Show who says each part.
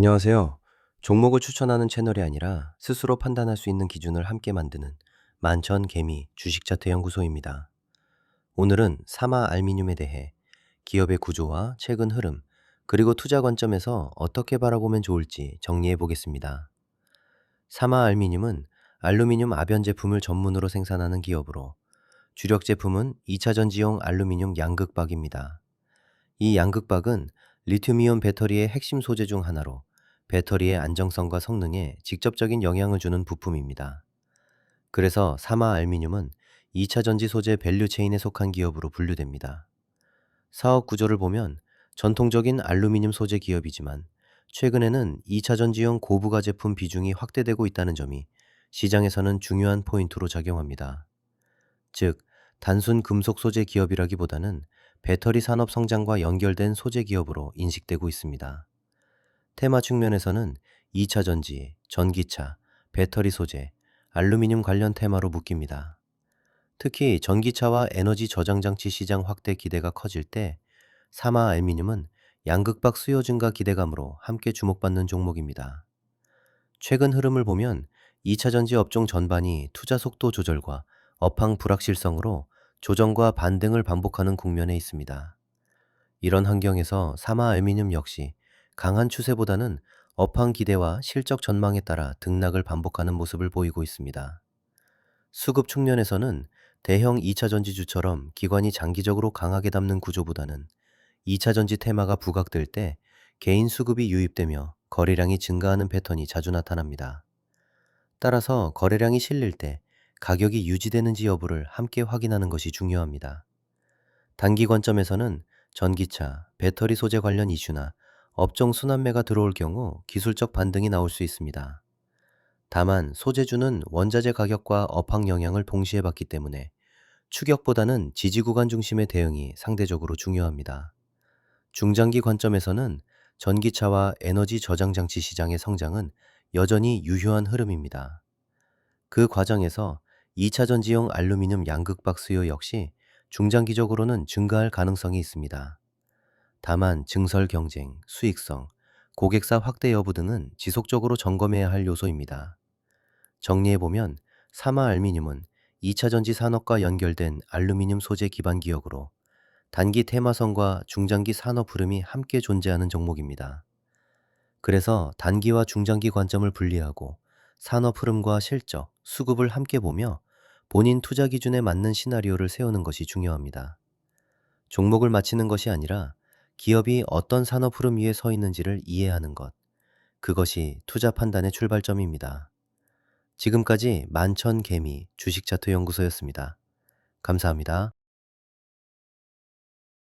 Speaker 1: 안녕하세요. 종목을 추천하는 채널이 아니라 스스로 판단할 수 있는 기준을 함께 만드는 만천 개미 주식 차트 연구소입니다. 오늘은 사마 알미늄에 대해 기업의 구조와 최근 흐름, 그리고 투자 관점에서 어떻게 바라보면 좋을지 정리해 보겠습니다. 사마 알미늄은 알루미늄 아변 제품을 전문으로 생산하는 기업으로 주력 제품은 2차 전지용 알루미늄 양극박입니다. 이 양극박은 리튬이온 배터리의 핵심 소재 중 하나로 배터리의 안정성과 성능에 직접적인 영향을 주는 부품입니다. 그래서 사마 알미늄은 2차 전지 소재 밸류 체인에 속한 기업으로 분류됩니다. 사업 구조를 보면 전통적인 알루미늄 소재 기업이지만 최근에는 2차 전지용 고부가 제품 비중이 확대되고 있다는 점이 시장에서는 중요한 포인트로 작용합니다. 즉, 단순 금속 소재 기업이라기보다는 배터리 산업 성장과 연결된 소재 기업으로 인식되고 있습니다. 테마 측면에서는 2차 전지, 전기차, 배터리 소재, 알루미늄 관련 테마로 묶입니다. 특히 전기차와 에너지 저장 장치 시장 확대 기대가 커질 때 사마 알미늄은 양극박 수요 증가 기대감으로 함께 주목받는 종목입니다. 최근 흐름을 보면 2차 전지 업종 전반이 투자 속도 조절과 업황 불확실성으로 조정과 반등을 반복하는 국면에 있습니다. 이런 환경에서 사마 알미늄 역시 강한 추세보다는 업황 기대와 실적 전망에 따라 등락을 반복하는 모습을 보이고 있습니다. 수급 측면에서는 대형 2차 전지주처럼 기관이 장기적으로 강하게 담는 구조보다는 2차 전지 테마가 부각될 때 개인 수급이 유입되며 거래량이 증가하는 패턴이 자주 나타납니다. 따라서 거래량이 실릴 때 가격이 유지되는지 여부를 함께 확인하는 것이 중요합니다. 단기 관점에서는 전기차, 배터리 소재 관련 이슈나 업종 순환매가 들어올 경우 기술적 반등이 나올 수 있습니다. 다만 소재주는 원자재 가격과 업황 영향을 동시에 받기 때문에 추격보다는 지지 구간 중심의 대응이 상대적으로 중요합니다. 중장기 관점에서는 전기차와 에너지 저장 장치 시장의 성장은 여전히 유효한 흐름입니다. 그 과정에서 2차 전지용 알루미늄 양극박 수요 역시 중장기적으로는 증가할 가능성이 있습니다. 다만 증설 경쟁, 수익성, 고객사 확대 여부 등은 지속적으로 점검해야 할 요소입니다. 정리해보면 사마 알미늄은 2차 전지 산업과 연결된 알루미늄 소재 기반 기업으로 단기 테마성과 중장기 산업 흐름이 함께 존재하는 종목입니다. 그래서 단기와 중장기 관점을 분리하고 산업 흐름과 실적, 수급을 함께 보며 본인 투자 기준에 맞는 시나리오를 세우는 것이 중요합니다. 종목을 맞히는 것이 아니라 기업이 어떤 산업 흐름 위에 서 있는지를 이해하는 것. 그것이 투자 판단의 출발점입니다. 지금까지 만천 개미 주식 차트 연구소였습니다. 감사합니다.